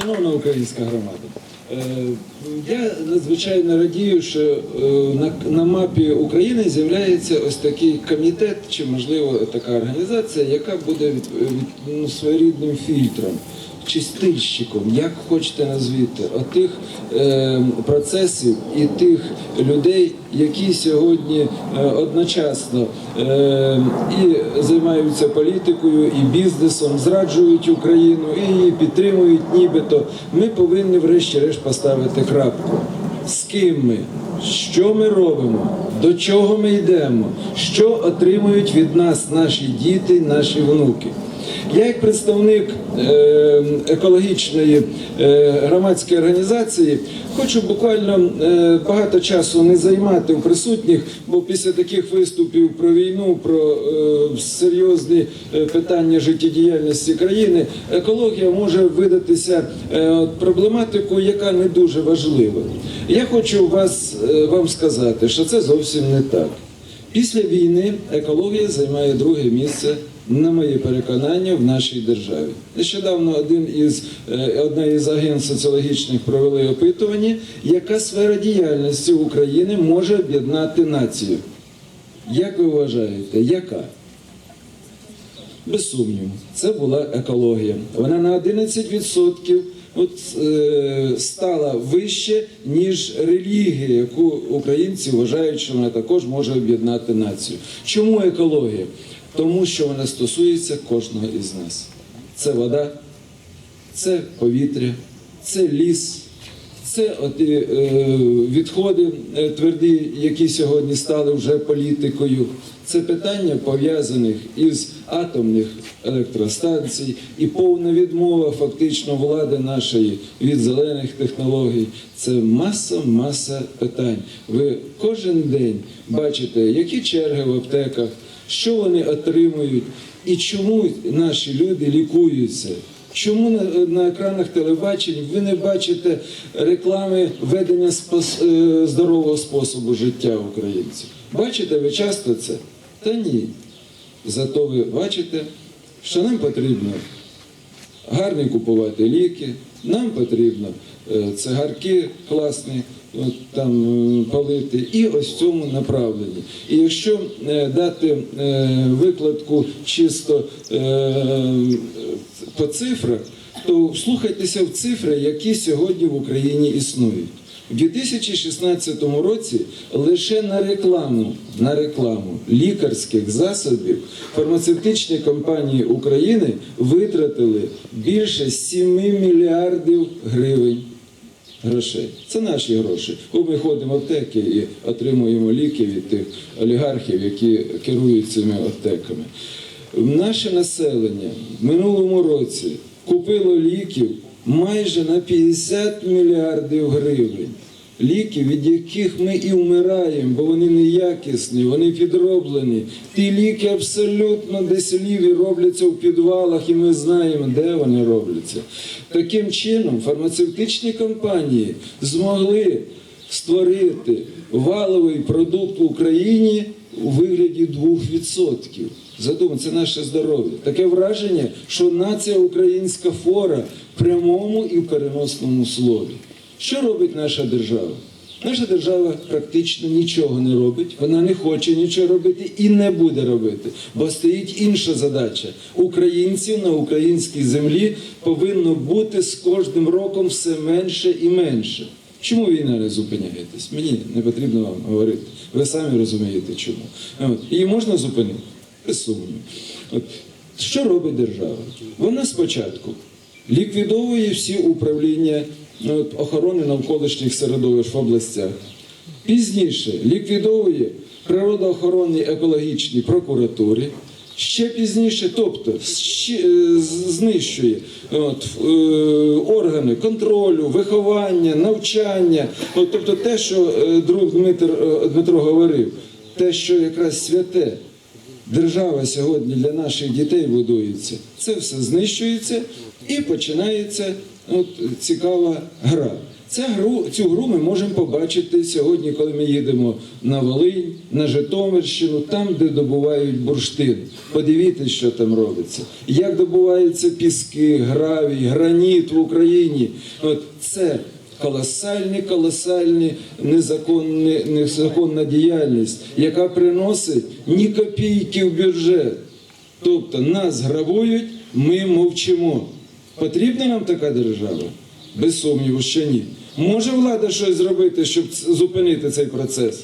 Шановна українська громада, е, я надзвичайно радію, що е, на, мапі України з'являється ось такий комітет, чи можливо така організація, яка буде ну, своєрідним фільтром. Чистильщиком, як хочете назвіти, отих е, процесів і тих людей, які сьогодні е, одночасно е, і займаються політикою, і бізнесом, зраджують Україну, і її підтримують, нібито. Ми повинні врешті-решт поставити крапку. З ким ми? Що ми робимо? До чого ми йдемо? Що отримують від нас наші діти, наші внуки? Я, як представник е, екологічної е, громадської організації, хочу буквально е, багато часу не займати у присутніх, бо після таких виступів про війну, про е, серйозні питання життєдіяльності країни, екологія може видатися проблематикою, яка не дуже важлива. Я хочу вас, вам сказати, що це зовсім не так. Після війни екологія займає друге місце, на моє переконання, в нашій державі. Нещодавно один із е, одна із агентств соціологічних провели опитування, яка сфера діяльності України може об'єднати націю. Як ви вважаєте, яка? Без сумніву, це була екологія. Вона на 11% от, е, стала вище, ніж релігія, яку українці вважають, що вона також може об'єднати націю. Чому екологія? Тому що вона стосується кожного із нас. Це вода, це повітря, це ліс, це от, е, відходи е, тверді, які сьогодні стали вже політикою. Це питання пов'язаних із атомних електростанцій і повна відмова фактично влади нашої від зелених технологій. Це маса, маса питань. Ви кожен день бачите, які черги в аптеках, що вони отримують і чому наші люди лікуються. Чому на, на екранах телебачень ви не бачите реклами ведення спос- е, здорового способу життя українців? Бачите ви часто це? Та ні. Зато ви бачите, що нам потрібно гарні купувати ліки, нам потрібно е, цигарки класні там е, палити, і ось цьому направленні. І якщо е, дати е, викладку чисто по цифрах, то вслухайтеся в цифри, які сьогодні в Україні існують. У 2016 році лише на рекламу, на рекламу лікарських засобів фармацевтичні компанії України витратили більше 7 мільярдів гривень грошей. Це наші гроші. Коли ми ходимо в аптеки і отримуємо ліки від тих олігархів, які керують цими аптеками. Наше населення в минулому році купило ліків майже на 50 мільярдів гривень. Ліки, від яких ми і вмираємо, бо вони неякісні, вони підроблені. Ті ліки абсолютно десь-ліві робляться в підвалах, і ми знаємо, де вони робляться. Таким чином, фармацевтичні компанії змогли створити валовий продукт в Україні у вигляді 2%. Задумайте, це наше здоров'я. Таке враження, що нація українська фора в прямому і в переносному слові. Що робить наша держава? Наша держава практично нічого не робить, вона не хоче нічого робити і не буде робити, бо стоїть інша задача. Українців на українській землі повинно бути з кожним роком все менше і менше. Чому війна не зупиняєтесь? Мені не потрібно вам говорити. Ви самі розумієте, чому. Її можна зупинити? Без сумніву. Що робить держава? Вона спочатку ліквідовує всі управління охорони навколишніх середовищ в областях. Пізніше ліквідовує природоохоронні екологічні прокуратури. Ще пізніше, тобто е, знищує от, е, органи контролю, виховання, навчання, от, тобто те, що е, друг Дмитро, е, Дмитро говорив, те, що якраз святе, держава сьогодні для наших дітей будується, це все знищується і починається от, цікава гра. Ця гру, цю гру ми можемо побачити сьогодні, коли ми їдемо на Волинь, на Житомирщину, там, де добувають бурштин. Подивіться, що там робиться. Як добуваються піски, гравій, граніт в Україні. От це колосальні, колосальні незаконні, незаконна діяльність, яка приносить ні копійки в бюджет. Тобто нас грабують, ми мовчимо. Потрібна нам така держава? Без сумніву, що ні. Може влада щось зробити, щоб зупинити цей процес?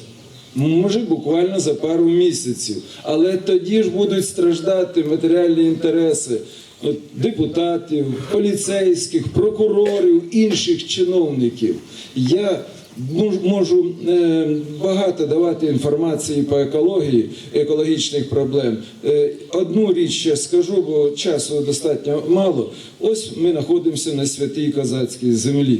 Може, буквально за пару місяців. Але тоді ж будуть страждати матеріальні інтереси депутатів, поліцейських, прокурорів, інших чиновників. Я мож- можу е, багато давати інформації по екології, екологічних проблем. Е, одну річ ще скажу, бо часу достатньо мало. Ось ми знаходимося на святій козацькій землі.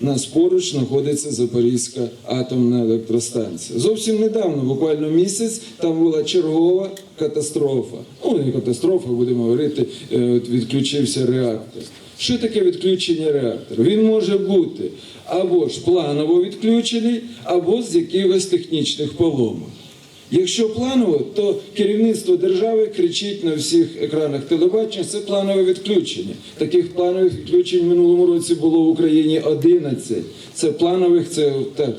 Нас поруч знаходиться Запорізька атомна електростанція. Зовсім недавно, буквально місяць, там була чергова катастрофа. Ну, не катастрофа, будемо говорити, е, відключився реактор. Що таке відключення реактора? Він може бути або ж планово відключений, або з якихось технічних поломок. Якщо планово, то керівництво держави кричить на всіх екранах телебачення, це планове відключення. Таких планових відключень в минулому році було в Україні 11. Це планових, це так.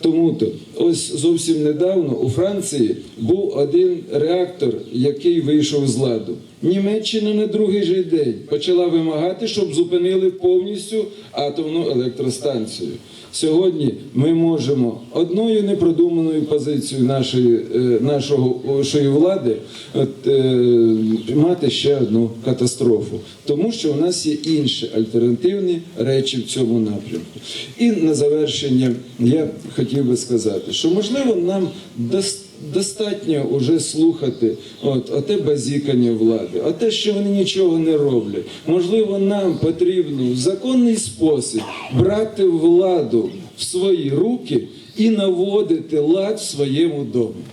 Тому то ось зовсім недавно у Франції був один реактор, який вийшов з ладу. Німеччина на другий же день почала вимагати, щоб зупинили повністю атомну електростанцію. Сьогодні ми можемо одною непродуманою позицією нашої, е, нашого, нашої влади от, е, мати ще одну катастрофу, тому що у нас є інші альтернативні речі в цьому напрямку. І на завершення я хотів би сказати, що можливо нам дос- достатньо вже слухати от, оте базікання влади, оте, що вони нічого не роблять. Можливо, нам потрібно в законний спосіб брати владу в свої руки і наводити лад в своєму домі.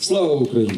Слава Україні!